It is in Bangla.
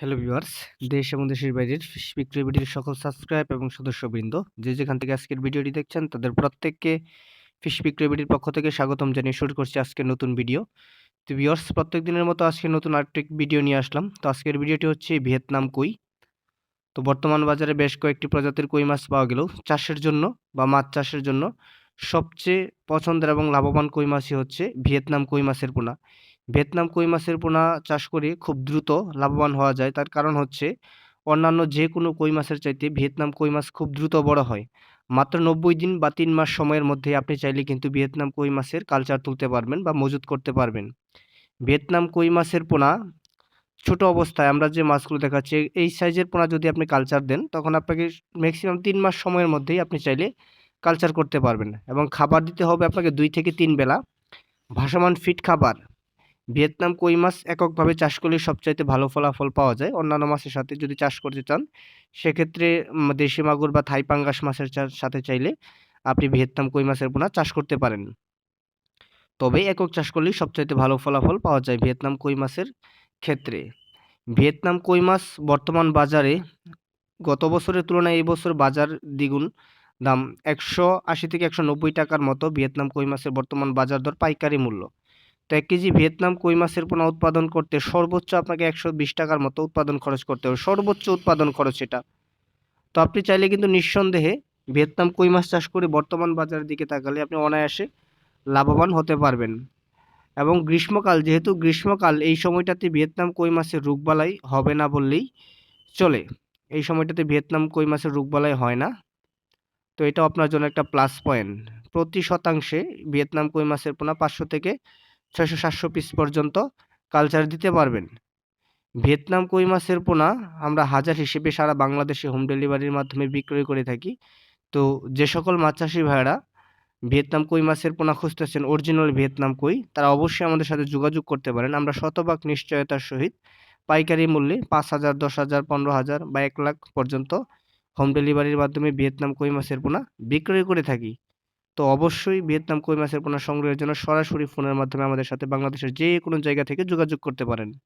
হ্যালো ভিউয়ার্স দেশ এবং দেশের বাইরের ফিশ বিক্রয় ভিডিওর সকল সাবস্ক্রাইব এবং সদস্যবৃন্দ, যে যেখান থেকে আজকের ভিডিওটি দেখছেন, তাদের প্রত্যেককে ফিশ বিক্রয় ভিডিওর পক্ষ থেকে স্বাগতম জানিয়ে শুরু করছি আজকের নতুন ভিডিও তো ভিউয়ার্স প্রত্যেক দিনের মতো আজকে নতুন আরেকটি ভিডিও নিয়ে আসলাম। তো আজকের ভিডিওটি হচ্ছে ভিয়েতনাম কই। তো বর্তমান বাজারে বেশ কয়েকটি প্রজাতির কই মাছ পাওয়া গেলেও চাষের জন্য বা মাছ চাষের জন্য সবচেয়ে পছন্দের এবং লাভবান কই মাছই হচ্ছে ভিয়েতনাম কই মাছের পোনা। ভিয়েতনাম কই মাছের পোনা চাষ করে খুব দ্রুত, লাভবান হওয়া যায়। তার কারণ হচ্ছে, অন্যান্য যে কোনো কই মাছের চাইতে ভিয়েতনাম কই মাছ খুব দ্রুত বড় হয়। মাত্র নব্বই দিন বা তিন মাস সময়ের মধ্যে আপনি চাইলে কিন্তু ভিয়েতনাম কই মাছের কালচার তুলতে পারবেন বা মজুত করতে পারবেন। ভিয়েতনাম কই মাছের পোনা, ছোট অবস্থায় আমরা যে মাছগুলো দেখাচ্ছি, এই সাইজের পোনা যদি আপনি কালচার দেন, তখন আপনাকে ম্যাক্সিমাম তিন মাস সময়ের মধ্যেই আপনি চাইলে কালচার করতে পারবেন। এবং খাবার দিতে হবে আপনাকে দুই থেকে তিন বেলা। ভাসমান ফিট খাবার ভিয়েতনাম কই মাছ এককভাবে চাষ করলে সবচাইতে ভালো ফলাফল পাওয়া যায়। অন্যান্য মাছের সাথে যদি চাষ করতে চান, সেক্ষেত্রে দেশি মাগুর বা থাই পাঙ্গাস মাছের সাথে চাইলে আপনি ভিয়েতনাম কই মাছের পোনা চাষ করতে পারেন। তবে একক চাষ করলেই সবচাইতে ভালো ফলাফল পাওয়া যায় ভিয়েতনাম কই মাছের ক্ষেত্রে। ভিয়েতনাম কই মাছ বর্তমান বাজারে গত বছরের তুলনায় এই বছর বাজার দ্বিগুণ দাম। একশো আশি থেকে একশো নব্বই টাকার মতো ভিয়েতনাম কই মাছের বর্তমান বাজার দর পাইকারি মূল্য। তো এক কেজি ভিয়েতনাম কই মাছের পোনা উৎপাদন করতে সর্বোচ্চ আপনাকে একশো বিশ টাকার মতো উৎপাদন খরচ করতে হবে, সর্বোচ্চ উৎপাদন খরচ এটা। তো আপনি চাইলে কিন্তু নিঃসন্দেহে ভিয়েতনাম কই মাছ চাষ করে বর্তমান বাজারের দিকে তাকালে আপনি অনায়াসে লাভবান হতে পারবেন। এবং গ্রীষ্মকাল, যেহেতু গ্রীষ্মকাল, এই সময়টাতে ভিয়েতনাম কই মাছের রোগবালাই হবে না বললেই চলে। এই সময়টাতে ভিয়েতনাম কই মাছের রোগবালাই হয় না। তো এটা আপনার জন্য একটা প্লাস পয়েন্ট। প্রতি শতাংশে ভিয়েতনাম কই মাছের পোনা পাঁচশো থেকে ছয়শো সাতশো পিস পর্যন্ত কালচার দিতে পারবেন। ভিয়েতনাম কই মাছের পোনা, আমরা হাজার হিসেবে সারা বাংলাদেশে হোম ডেলিভারির মাধ্যমে বিক্রয় করে থাকি। তো যে সকল মাছ চাষি ভাইয়েরা ভিয়েতনাম কই মাছের পোনা খুঁজতেছেন অরিজিনাল ভিয়েতনাম কই, তারা অবশ্যই আমাদের সাথে যোগাযোগ করতে পারেন। আমরা শতভাগ নিশ্চয়তার সহিত পাইকারি মূল্যে পাঁচ হাজার, দশ হাজার, পনেরো হাজার বা এক লাখ পর্যন্ত হোম ডেলিভারির মাধ্যমে ভিয়েতনাম কই মাছের পোনা বিক্রয় করে থাকি। তো অবশ্যই ভিয়েতনাম কই মাছের পোনা সংগ্রহের জন্য সরাসরি ফোনের মাধ্যমে আমাদের সাথে বাংলাদেশের যে কোনো জায়গা থেকে যোগাযোগ করতে পারেন।